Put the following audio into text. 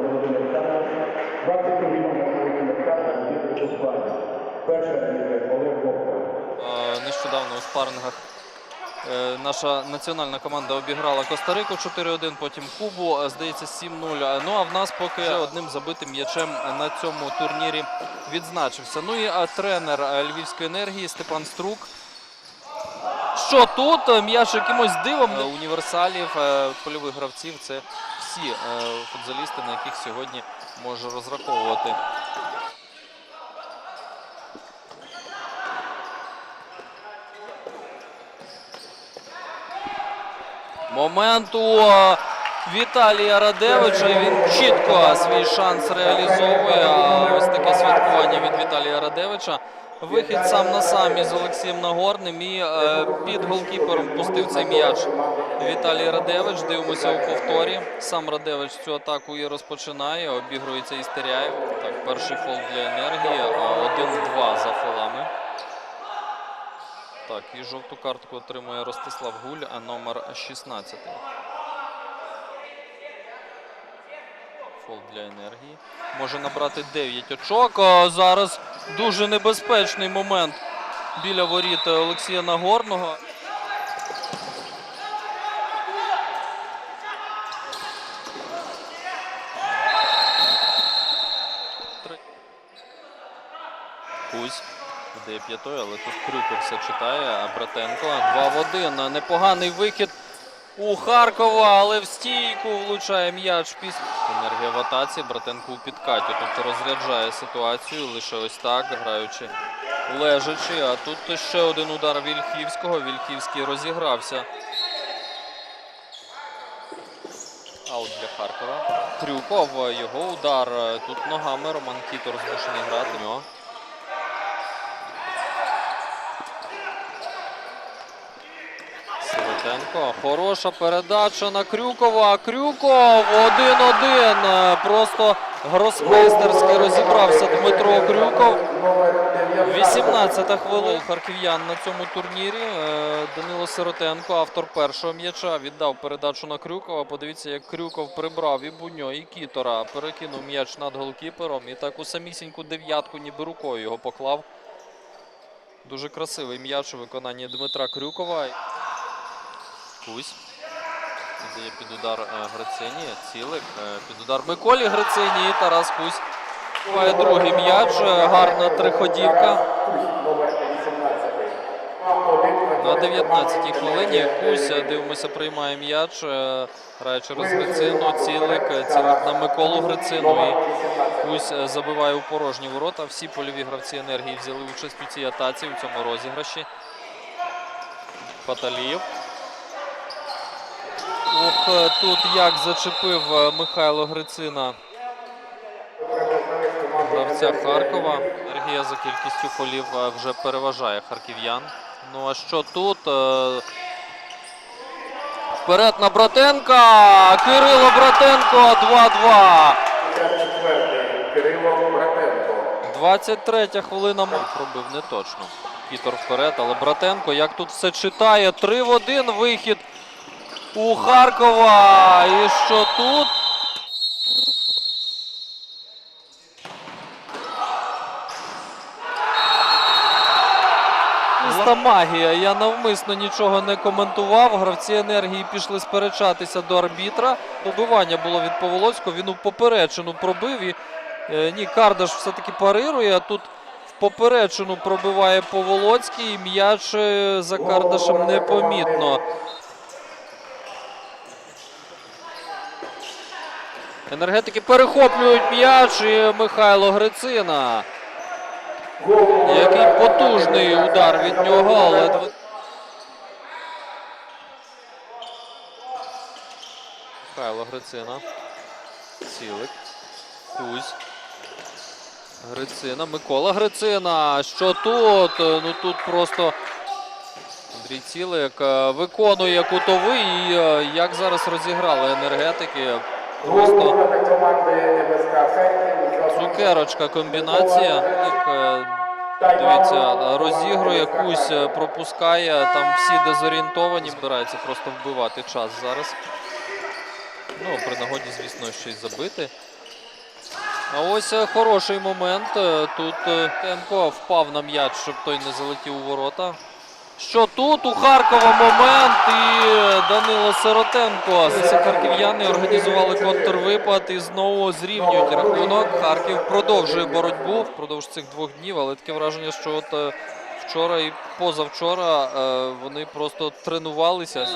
Володимир Олександрович, 20 повідомлення Володимир Олександрович від Чеславі. Перша Олег Бобко. Нещодавно у спаррингах е, Наша національна команда обіграла Коста-Рику 4-1, потім Кубу, е, здається, 7-0. Е, ну а в нас поки одним забитим м'ячем на цьому турнірі відзначився. Ну і тренер Львівської енергії Степан Струк. Що тут? М'яч якимось дивом універсалів польових гравців. Це всі е, футболісти, на яких сьогодні може розраховувати. Момент у е, Віталія Радевича. Він чітко свій шанс реалізовує. Ось таке святкування від Віталія Радевича. Вихід сам на сам із Олексієм Нагорним і е, під голкіпером пустив цей м'яч Віталій Радевич. Дивимося у повторі. Сам Радевич цю атаку і розпочинає. Обігрується Істеряєв. Так, перший фол для енергії. а 1-2 за фолами. Так, і жовту картку отримує Ростислав Гуль, а номер 16. Фол для енергії. Може набрати 9 очок. А зараз дуже небезпечний момент біля воріт Олексія Нагорного. Кузь. Іде п'ятою, але тут Крюков все читає. А Братенко 2 в 1. Непоганий вихід у Харкова, але в стійку влучає м'яч після. Енергія в атаці. Братенко у підкаті. Тобто розряджає ситуацію лише ось так, граючи лежачи. А тут ще один удар Вільхівського. Вільхівський розігрався. Аут для Харкова. Крюков, його удар. Тут ногами Роман Кітор змушений грати. В Хороша передача на Крюкова. Крюков 1-1. Просто гросмейстерськи розібрався Дмитро Крюков. 18-та хвилина. Харків'ян на цьому турнірі. Е, Данило Сиротенко, автор першого м'яча, віддав передачу на Крюкова. Подивіться, як Крюков прибрав і Буньо, і Кітора. Перекинув м'яч над голкіпером. І так у самісіньку дев'ятку, ніби рукою його поклав. Дуже красивий м'яч у виконанні Дмитра Крюкова. Кузь. Віддає під удар е, Грицині. Цілик. е, Під удар Миколі Грицині. Тарас Кузь. Має другий м'яч. е, Гарна триходівка. На 19-й хвилині Кузь, дивимося, приймає м'яч. Грає через Грицину. Цілик. Цілик на Миколу Грицину. І Кузь забиває у порожні ворота. Всі польові гравці енергії взяли участь у цій атаці, у цьому розіграші. Паталіїв. Ох, е, тут як зачепив е, Михайло Грицина гравця Харкова. Енергія за кількістю фолів е, вже переважає харків'ян. Ну а що тут? Вперед на Братенка! Кирило Братенко 2-2. Кирило Братенко. 23 хвилина пробив не точно. Кітор вперед, але Братенко як тут все читає. 3 в 1 вихід у Харкова. І що тут? Чиста магія. Я навмисно нічого не коментував. Гравці енергії пішли сперечатися до арбітра. Добивання було від Поволоцького. Він у поперечину пробив і е, ні, Кардаш все-таки парирує. А тут в поперечину пробиває Поволоцький. і М'яч е, за Кардашем непомітно. Енергетики перехоплюють м'яч і Михайло Грицина. Який потужний удар від нього, але Михайло Грицина. Цілик. Кузь. Грицина. Микола Грицина. Що тут? Ну тут просто Андрій Цілик е, виконує кутовий. І е, як зараз розіграли енергетики. Просто. Цукерочка комбінація. Е, Дивіться, розігрує кусь, е, пропускає. Там всі дезорієнтовані. Збирається просто вбивати час зараз. Ну, при нагоді, звісно, щось забити. А ось е, хороший момент. Тут Тенко впав на м'яч, щоб той не залетів у ворота. Що тут у Харкова момент і Данило Сиротенко. Харків'яни організували контрвипад і знову зрівнюють рахунок. Харків продовжує боротьбу впродовж цих двох днів, але таке враження, що от е, вчора і позавчора е, вони просто тренувалися.